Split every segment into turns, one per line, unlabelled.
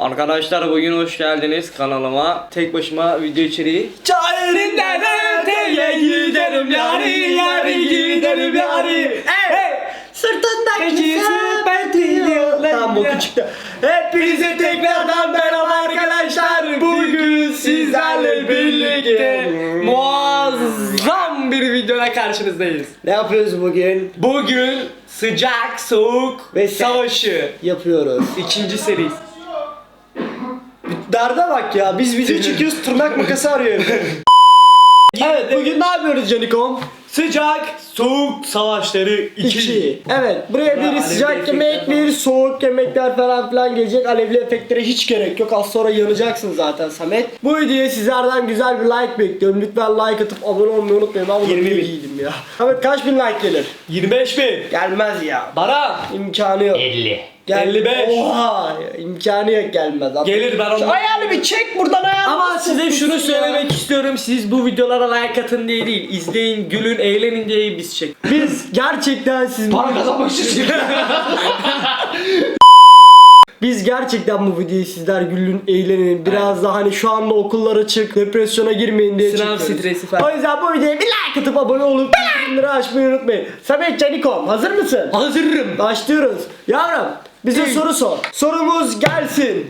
Arkadaşlar bugün hoş geldiniz kanalıma. Tek başıma video içeriği. Çayırından öteye giderim yari yari giderim yari. Hey! Sırtındaki sepeti Tam boku çıktı. Hepinize tekrardan merhaba arkadaşlar. Bugün sizlerle birlikte muazzam bir videoda karşınızdayız.
Ne yapıyoruz bugün?
Bugün sıcak, soğuk
Ve
savaşı.
Yapıyoruz.
ikinci serisi.
Darda bak ya biz video çekiyoruz tırnak makası arıyor. evet bugün ne yapıyoruz Canikom?
Sıcak, soğuk savaşları 2.
2. Evet buraya bir
alevli
sıcak yemek
efektler
bir soğuk yemekler falan filan gelecek. Alevli efektlere hiç gerek yok. Az sonra yanacaksın zaten Samet. Bu videoya sizlerden güzel bir like bekliyorum. Lütfen like atıp abone olmayı unutmayın. Ben bunu
20 bin.
değilim ya. Samet kaç bin like gelir?
25 bin.
Gelmez ya.
Baran.
İmkanı yok.
50.
Gel-
55.
Oha imkanı yok gelmez.
Gelir ben
Şu
onu.
ayağını bir çek buradan ayağını.
Ama size şunu söylemek istiyorum. Siz bu videolara like atın diye değil. izleyin, gülün, eğlenin diye biz çek.
Biz gerçekten siz
Para kazanmak için.
biz gerçekten bu videoyu sizler gülün eğlenin biraz da hani şu anda okullar açık depresyona girmeyin diye
Sınav
çekiyoruz.
stresi falan.
O yüzden bu videoya bir like atıp abone olup bildirimleri açmayı unutmayın. Samet Canikom hazır mısın?
Hazırım.
Başlıyoruz. Yavrum bize soru sor. Sorumuz gelsin.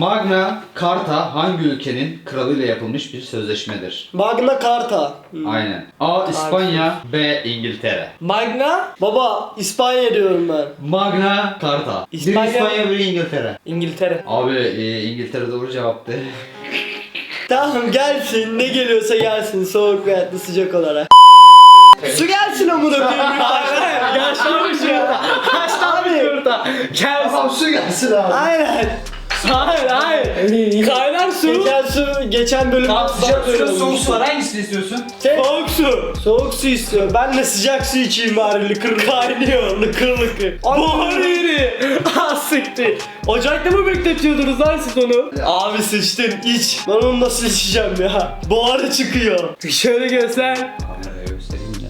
Magna Carta hangi ülkenin kralıyla yapılmış bir sözleşmedir?
Magna Carta.
Aynen. A. İspanya B. İngiltere.
Magna
Baba İspanya diyorum ben.
Magna Carta.
İspanya-
Bir İspanya bir İngiltere.
İngiltere.
Abi e, İngiltere doğru cevaptı.
Tamam gelsin ne geliyorsa gelsin soğuk veyahut da sıcak olarak. Su gelsin amına koyayım.
Yaşlanmış ya. Yaşlanmış yurtta. Gelsin.
su gelsin abi.
Aynen.
Hayır hayır. Kaynar su.
Geçen su, geçen bölüm
hangisini istiyorsun?
Soğuk su.
Soğuk su istiyor. Ben de sıcak su içeyim bari lıkır kaynıyor lıkır lıkır.
Buhar yeri. Ah siktir. Ocakta mı bekletiyordunuz lan siz onu?
Abi sıçtın iç. Ben onu nasıl içeceğim ya? Buharı çıkıyor.
Şöyle göster.
Kameraya göstereyim de.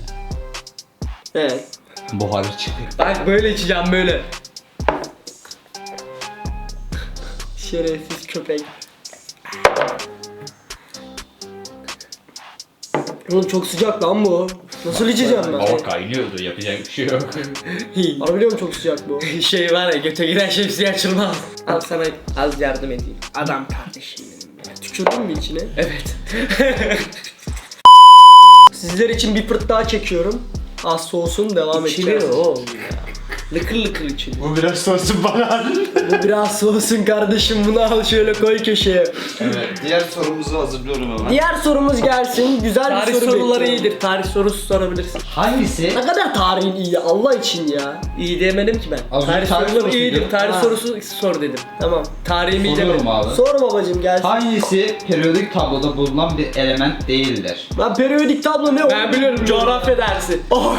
Evet.
Buharı çıkıyor.
Bak böyle içeceğim böyle.
Şerefsiz köpek. Oğlum çok sıcak lan bu. Nasıl içeceğim ben?
Baba kaynıyordu yapacak bir şey yok.
Harbiden çok sıcak bu.
şey var ya göte giren şemsiye açılmaz. Al sana az yardım edeyim. Adam kardeşim benim ya.
Tükürdün mü içine?
Evet.
Sizler için bir pırt daha çekiyorum. Az soğusun devam
İçilir
edeceğiz.
oğlum ya. Lıkır lıkır içilir.
Bu biraz soğusun bana.
Bu biraz soğusun kardeşim bunu al şöyle koy köşeye.
evet diğer sorumuzu hazırlıyorum hemen.
Diğer sorumuz gelsin. Güzel
Tarih
bir soru
soruları
bekliyorum.
iyidir. Tarih sorusu sorabilirsin.
Hangisi
Ne kadar tarihin iyi Allah için ya.
İyi demedim ki ben.
Az önce
tarih,
tarih
soruları
sorusu
iyidir. Tarih
Ha.
sorusu sor dedim.
Tamam.
Tarihimi iyi
Soruyorum
demedim.
abi.
Sor babacım gelsin.
Hangisi periyodik tabloda bulunan bir element değildir?
Lan periyodik tablo ne o?
Ben biliyorum coğrafya dersi.
Oy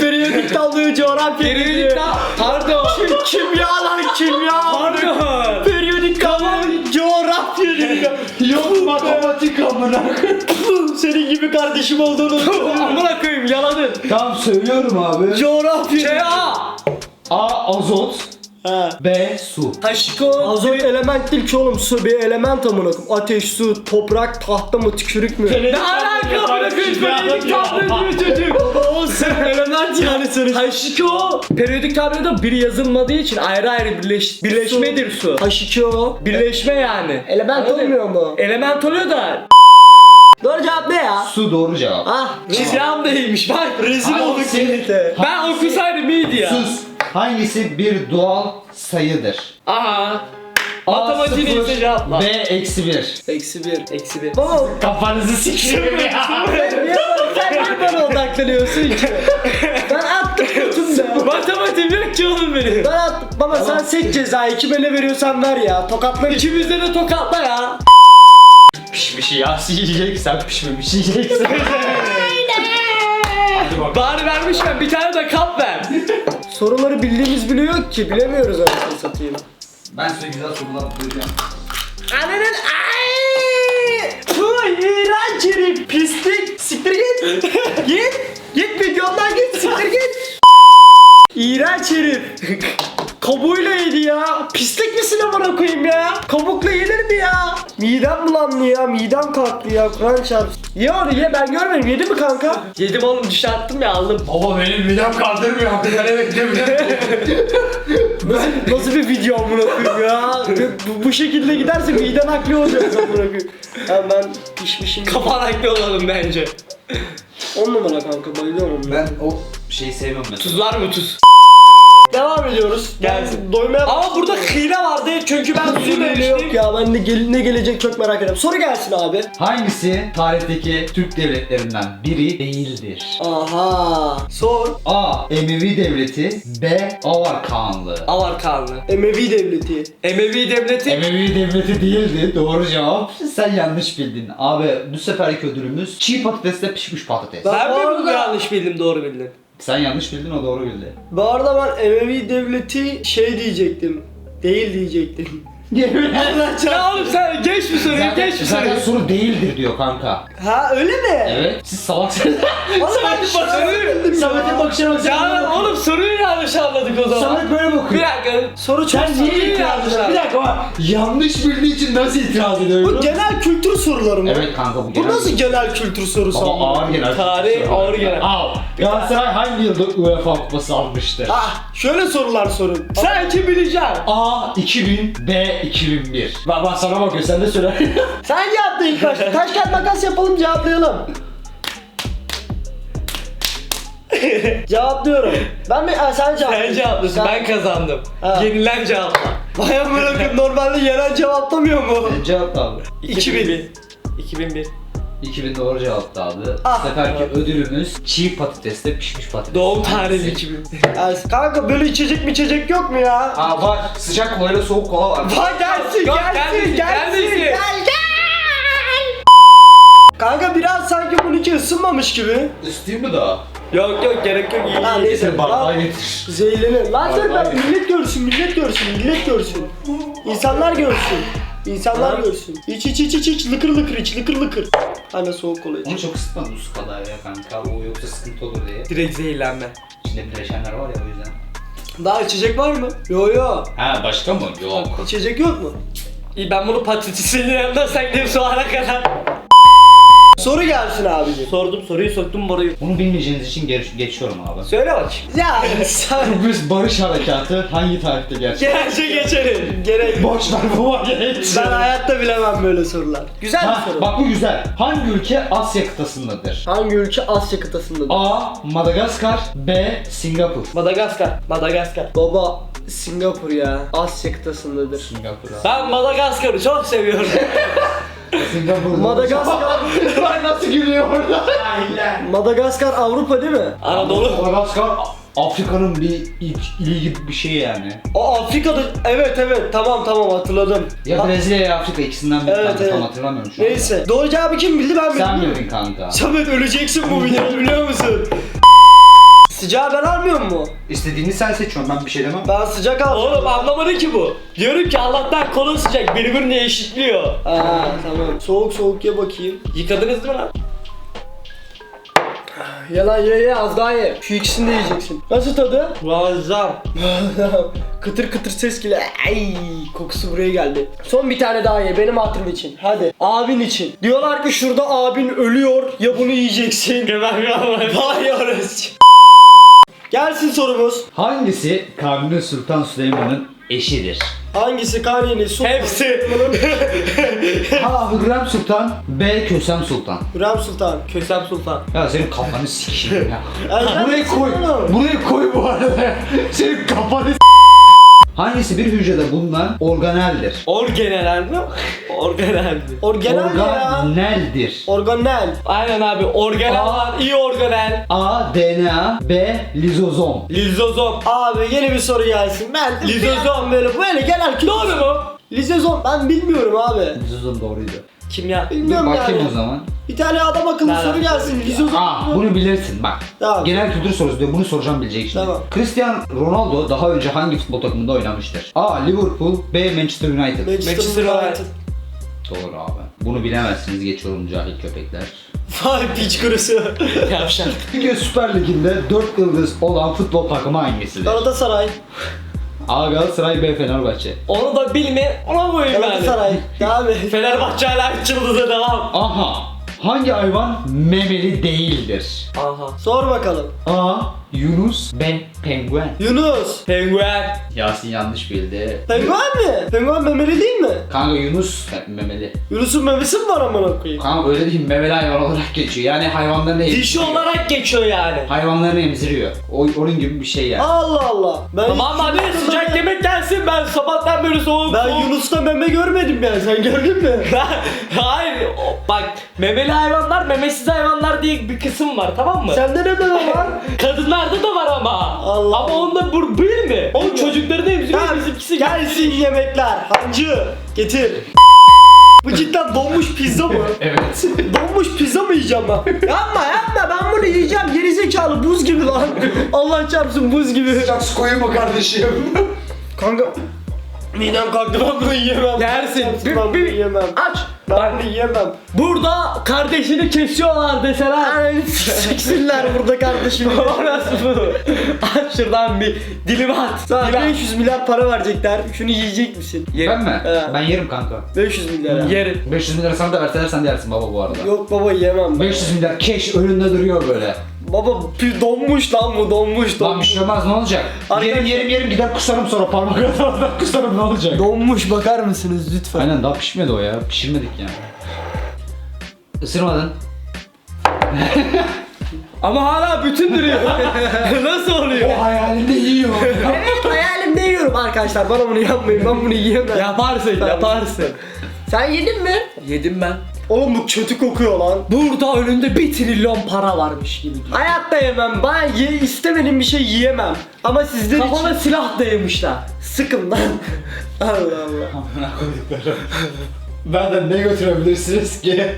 periyodik tabloyu coğrafya
Periyodik
dedi.
ta- Pardon.
Kim- kimya lan kimya.
Pardon.
Periyodik tablo coğrafya dedi.
Yok matematik amına.
Senin gibi kardeşim olduğunu.
Amına koyayım yaladın.
Tamam söylüyorum abi.
coğrafya.
Şey A.
A. Azot
Ha.
B. Su
Haşiko.
Azot element değil ki oğlum su bir element amına koyayım. Ateş, su, toprak, tahta mı tükürük mü?
Ne alaka amına koyayım? Periyodik tablo diyor çocuk.
Element yani senin.
Haşiko. Periyodik tabloda bir yazılmadığı için ayrı ayrı birleş, birleşmedir su.
H2O.
Birleşme yani.
Element
Anladın mı?
olmuyor mu?
Element oluyor da
Doğru cevap ne ya?
Su doğru cevap.
Ah.
çizgim değilmiş bak.
Rezil olduk
Hangisi?
birlikte.
Ben okusaydım iyiydi ya.
Sus. Hangisi bir doğal sayıdır?
Aha.
A
Matematiğini
sıfır,
ise cevapla.
B eksi 1.
Eksi bir.
Eksi bir.
Baba
Kafanızı sikeyim ya.
niye niye bana odaklanıyorsun ki? Ben attım tutun da.
Matematiğim yok ki oğlum benim.
Ben attım. Baba sen seç cezayı. Kime ne veriyorsan ver ya. Tokatlar.
İkimizde de tokatla ya.
Pişmiş yağsı yiyeceksen pişmemiş yiyeceksin.
Bari vermişken bir tane de kap ver.
Soruları bildiğimiz biliyor yok ki. Bilemiyoruz anasını satayım.
ben size güzel sorular bulacağım.
Ananın ay! Bu iğrenç herif. Pislik. Siktir git. İğrenç herif. Kabuğuyla yedi ya. Pislik misin amına koyayım ya? Kabukla yenir mi ya? Midem bulandı ya. Midem kalktı ya. Kur'an çarpsın. Ye onu ye. Ben görmedim. Yedi mi kanka?
Yedim oğlum dışarı attım ya aldım.
Baba benim midem kaldırmıyor. Hakkı bekleyebilirim.
Nasıl, nasıl bir video amına koyayım ya? bu, bu şekilde giderse miden aklı olacak amına koyayım. Ya ben pişmişim.
Kafan haklı olalım bence.
10 numara kanka bayılıyorum ya.
ben o şeyi sevmem mesela.
Tuz var mı tuz?
Devam ediyoruz.
Gelsin.
Ben doymaya
Ama burada kıyra vardı çünkü ben demiştim.
yok ya. Ben de gel- ne gelecek çok merak ediyorum. Soru gelsin abi.
Hangisi tarihteki Türk devletlerinden biri değildir?
Aha. Sor.
A. Emevi Devleti B. Avar Kağanlığı
Avar Kağanlı.
Emevi devleti.
Emevi devleti.
Emevi Devleti değildi. Doğru cevap. Sen yanlış bildin. Abi bu seferki ödülümüz çiğ patatesle pişmiş patates.
Ben-
mi bunu yanlış bildim doğru bildim?
Sen yanlış bildin o doğru bildi.
Bu arada ben Emevi devleti şey diyecektim. Değil diyecektim.
Ya oğlum sen geç mi soruyu
Zaten,
geç mi
zaten
soruyu?
soru değildir diyor kanka.
Ha öyle mi?
Evet. Siz salaksınız.
Oğlum ben
Soruyu-
Samet'in bakışına bak.
Ya oğlum soruyu yanlış anladık o zaman.
Samet böyle
Bir
bakıyor.
dakika.
Soru çok
Sen niye
Soruyu
itiraz
yanlış
ediyorsun? Bir dakika ama yanlış bildiği için nasıl itiraz ediyor?
Bu genel kültür soruları mı?
Evet kanka bu
Bu
genel.
nasıl genel kültür sorusu?
Baba ağır genel.
Tarih ağır genel.
Al. Galatasaray hangi yılda UEFA kupası almıştır?
Ah şöyle sorular sorun.
Sanki bileceksin.
A 2000, B 2001. Bak bak sana bakıyor sen de söyle.
Sen cevapla ilk başta. Taş kağıt makas yapalım cevaplayalım. Cevaplıyorum. Ben mi? Ha, sen cevap.
Sen cevaplıyorsun ben kazandım.
Ha.
Yenilen cevapla.
Vay amına koyayım, normalde yerel cevaplamıyor mu?
Cevap abi.
2001. 2001.
2000 doğru cevaptı abi.
Ah.
Bu seferki ödülümüz çiğ patatesle pişmiş patates.
Doğum tarihi
Hangisi?
2000.
Ya, kanka böyle içecek mi içecek yok mu ya?
Aa var. Sıcak kolayla soğuk kola var.
Bak gelsin
Yok,
gelsin
gelmesin,
gelsin
gelmesin.
gel gel. Kanka biraz sanki bununki ısınmamış gibi.
Üsteyim mi daha?
Yok yok gerek yok iyi.
Ha
iyi.
neyse.
Bardağı
Lan,
getir.
Zehirlenir. Lan sen
Vay,
ben
vay.
millet görsün millet görsün millet görsün. İnsanlar görsün. İnsanlar görsün. İç iç iç iç iç lıkır lıkır iç lıkır lıkır. Hani soğuk kola iç.
Onu çok ısıtmadım su kadar ya kanka. O yoksa sıkıntı olur diye.
Direkt zehirlenme.
İçinde bileşenler var ya o yüzden.
Daha içecek var mı? Yo yo.
Ha başka mı? Yok.
İçecek yok mu?
İyi ben bunu patatesin yanında sen gidip soğana kadar.
Soru gelsin abicim.
Sordum soruyu soktum boruyu.
Bunu bilmeyeceğiniz için geç- geçiyorum abi.
Söyle bakayım.
Ya sen
Kıbrıs Barış Harekatı hangi tarihte gerçekleşti?
Gerçe geçelim.
gerek
Boş ver bu var geç.
ben hayatta bilemem böyle sorular. Güzel
Ha,
bir soru.
bak bu güzel. Hangi ülke Asya kıtasındadır?
Hangi ülke Asya kıtasındadır?
A. Madagaskar B. Singapur
Madagaskar. Madagaskar.
Baba Singapur ya. Asya kıtasındadır.
Singapur abi.
Ben Madagaskar'ı çok seviyorum.
Singapur.
Madagaskar
nasıl gülüyor orada?
Madagaskar Avrupa değil mi?
Anadolu.
Madagaskar Afrika'nın bir il, ili gibi bir şey yani.
O Afrika'da evet evet tamam tamam hatırladım.
Ya Brezilya ya Afrika ikisinden biri
Evet,
kanka
evet.
tam hatırlamıyorum şu anda.
Neyse. Doğru cevabı kim bildi ben bildim.
Sen bildin kanka.
Samet öleceksin bu videoda biliyor musun? Sıcağı ben almıyor mu?
İstediğini sen seçiyorsun ben bir şey demem.
Ben sıcak aldım.
Oğlum anlamadı ki bu. Diyorum ki Allah'tan kolu sıcak birbirini eşitliyor.
Aa tamam. Soğuk soğuk ye bakayım.
Yıkadınız değil mi lan?
Yalan ye ye az daha ye. Şu ikisini de yiyeceksin. Nasıl tadı?
Muazzam.
kıtır kıtır ses geliyor. Ay kokusu buraya geldi. Son bir tane daha ye benim hatırım için. Hadi. Abin için. Diyorlar ki şurada abin ölüyor ya bunu yiyeceksin.
Geber kalmayın.
Vay orası. Gelsin sorumuz.
Hangisi Kanuni Sultan Süleyman'ın eşidir?
Hangisi Kanuni Sultan?
Hepsi.
A. Hürrem Sultan B. Kösem Sultan
Hürrem Sultan.
Kösem Sultan.
Ya senin kafanı sikeyim ya.
Sen
buraya
misin
koy.
oğlum?
Buraya koy bu arada. Senin kafanı s- Hangisi bir hücrede bulunan organeldir?
Organel mi? Organel?
Organel ya.
Organeldir.
Organel.
Aynen abi organel
Aa.
var. iyi organel.
A. DNA B. Lizozom
Lizozom.
Abi yeni bir soru gelsin. Ben
Lizozom.
böyle böyle genel kültür.
Doğru mu?
Lizozom ben bilmiyorum abi.
Lizozom doğruydu.
Kimya.
Dur
Bilmiyorum
bakayım
yani.
o zaman.
Bir tane adam akıllı
Nereden?
soru gelsin. Lizozom.
Aa bunu bilirsin bak.
Tamam.
Genel kültür sorusu diyor. Bunu soracağım bilecek şimdi.
Tamam.
Cristiano Ronaldo daha önce hangi futbol takımında oynamıştır? A. Liverpool B. Manchester United.
Manchester United.
Doğru abi. Bunu bilemezsiniz geçiyorum cahil köpekler.
Vay piç kurusu.
Yavşak.
Türkiye Süper Ligi'nde 4 yıldız olan futbol takımı hangisidir?
Galatasaray.
A Galatasaray B Fenerbahçe.
Onu da bilme ona koyayım yani.
Galatasaray. Devam et.
Fenerbahçe hala 3 yıldıza devam.
Aha. Hangi hayvan memeli değildir?
Aha.
Sor bakalım.
A. Yunus B. Penguen.
Yunus.
Penguen.
Yasin yanlış bildi.
Penguen mi? Penguen memeli değil mi?
Kanka Yunus memeli.
Yunus'un memesi mi var amına koyayım?
Kanka öyle değil memeli hayvan olarak geçiyor. Yani hayvanlarını
Dişi
emziriyor.
olarak geçiyor yani.
Hayvanlarını emziriyor. O, onun gibi bir şey yani.
Allah Allah. Ben
Tamam hadi sıcak yemek gelsin ben sabahtan böyle soğuk
Ben
soğuk-
Yunus'ta meme görmedim yani sen gördün mü?
Hayır o- bak memeli hayvanlar memesiz hayvanlar diye bir kısım var tamam mı?
Sende ne meme var?
Kadınlarda da var ama.
Allah.
Ama onda bu bir mi? O çocukları emziriyor bizimkisi
gelsin yemekler. Hancı getir. Bu cidden donmuş pizza mı?
Evet.
donmuş pizza mı yiyeceğim ben? yapma yapma ben bunu yiyeceğim gerizekalı buz gibi lan. Allah çarpsın buz gibi.
Sıcak su koyayım mı kardeşim?
Kanka midem kalktı ben bunu yiyemem.
Yersin.
Ben bunu yiyemem.
Aç.
Ben bunu yiyemem.
burada kardeşini kesiyorlar deseler.
Ay, Siksinler burada kardeşim.
Orası bu. Aç şuradan bir dilim at.
Sana
Dilim at.
500 milyar para verecekler. Şunu yiyecek misin?
ben mi?
Evet.
Ben yerim kanka.
500 milyar. ha.
Yerim.
500 milyar sana da verseler sen de yersin baba bu arada.
Yok baba yiyemem. ben.
500 milyar keş önünde duruyor böyle.
Baba pi- donmuş lan bu donmuş
Lan bir
donmuş.
şey olmaz ne olacak?
Arkadaşlar-
Yerim yerim yerim gider kusarım sonra parmak arasından kusarım ne olacak?
Donmuş bakar mısınız lütfen?
Aynen daha pişmedi o ya. Pişirmedik yani. Isırmadın.
Ama hala bütün duruyor. Nasıl oluyor?
hayalinde yiyor.
evet hayalimde yiyorum arkadaşlar bana bunu yapmayın ben bunu yiyemem.
Yaparsın yaparsın.
Sen yedin mi?
Yedim ben.
Oğlum bu kötü kokuyor lan.
Burada önünde bir trilyon para varmış gibi.
Hayatta yemem. Ben ye istemediğim bir şey yiyemem. Ama sizler
Kafana
için
silah dayamışlar.
sıkın lan. Allah Allah.
Amına koyduklarım. Benden ne götürebilirsiniz ki?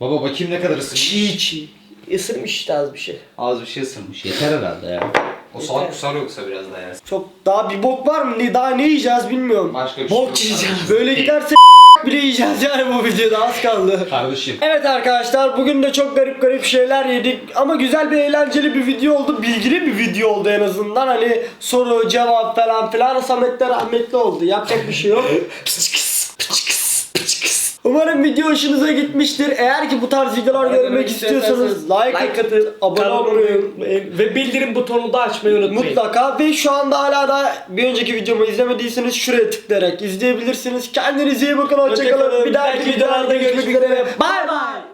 Baba bakayım ne kadar ısırmış.
Çiğ çiğ. Isırmış işte az bir şey.
Az bir şey ısırmış. Yeter herhalde ya. O salak kusar yoksa biraz daha yersin.
Çok daha bir bok var mı? Ne daha ne yiyeceğiz bilmiyorum.
Başka bir şey yok.
Bok yiyeceğiz. Böyle giderse bile yiyeceğiz yani bu videoda az kaldı.
Kardeşim.
Evet arkadaşlar bugün de çok garip garip şeyler yedik ama güzel bir eğlenceli bir video oldu. Bilgili bir video oldu en azından. Hani soru cevap falan filan Samet de rahmetli oldu. Yapacak bir şey yok. Umarım video hoşunuza gitmiştir. Eğer ki bu tarz videolar görmek istiyorsanız like, atın, abone olmayı unutmayın.
Ve bildirim butonunu da açmayı unutmayın.
Mutlaka ve şu anda hala da bir önceki videomu izlemediyseniz şuraya tıklayarak izleyebilirsiniz. Kendinize iyi bakın. Hoşçakalın. Bir dahaki videolarda görüşmek üzere. Bay bay.